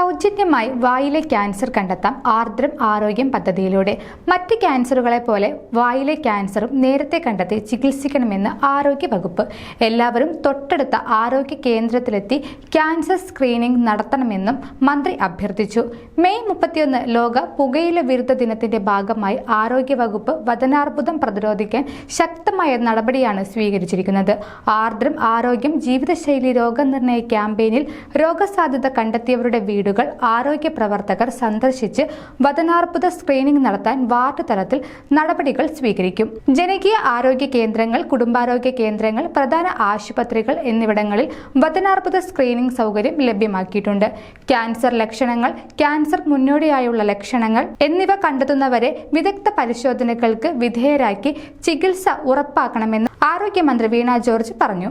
സൗജന്യമായി വായിലെ ക്യാൻസർ കണ്ടെത്താം ആർദ്രം ആരോഗ്യം പദ്ധതിയിലൂടെ. മറ്റ് ക്യാൻസറുകളെ പോലെ വായിലെ ക്യാൻസറും നേരത്തെ കണ്ടെത്തി ചികിത്സിക്കണമെന്ന് ആരോഗ്യ വകുപ്പ്. എല്ലാവരും തൊട്ടടുത്ത ആരോഗ്യ കേന്ദ്രത്തിലെത്തി ക്യാൻസർ സ്ക്രീനിംഗ് നടത്തണമെന്നും മന്ത്രി അഭ്യർത്ഥിച്ചു. മെയ് മുപ്പത്തിയൊന്ന് ലോക പുകയില വിരുദ്ധ ദിനത്തിന്റെ ഭാഗമായി ആരോഗ്യ വകുപ്പ് വതനാർബുദം പ്രതിരോധിക്കാൻ ശക്തമായ നടപടിയാണ് സ്വീകരിച്ചിരിക്കുന്നത്. ആർദ്രം ആരോഗ്യം ജീവിതശൈലി രോഗനിർണയ ക്യാമ്പയിനിൽ രോഗസാധ്യത കണ്ടെത്തിയവരുടെ വീടുകൾ ആരോഗ്യ പ്രവർത്തകർ സന്ദർശിച്ച് വതനാർബുദ സ്ക്രീനിംഗ് നടത്താൻ വാർഡ് തലത്തിൽ നടപടികൾ സ്വീകരിക്കും. ജനകീയ ആരോഗ്യ കേന്ദ്രങ്ങൾ കുടുംബാരോഗ്യ കേന്ദ്രങ്ങൾ പ്രധാന ആശുപത്രികൾ എന്നിവിടങ്ങളിൽ വതനാർബുദ സ്ക്രീനിംഗ് സൗകര്യം ലഭ്യമാക്കിയിട്ടുണ്ട്. ക്യാൻസർ ലക്ഷണങ്ങൾ ക്യാൻസർ മുന്നോടിയായുള്ള ലക്ഷണങ്ങൾ എന്നിവ കണ്ടെത്തുന്നവരെ വിദഗ്ധ പരിശോധനകൾക്ക് വിധേയരാക്കി ചികിത്സ ഉറപ്പാക്കണമെന്ന് ആരോഗ്യമന്ത്രി വീണ ജോർജ് പറഞ്ഞു.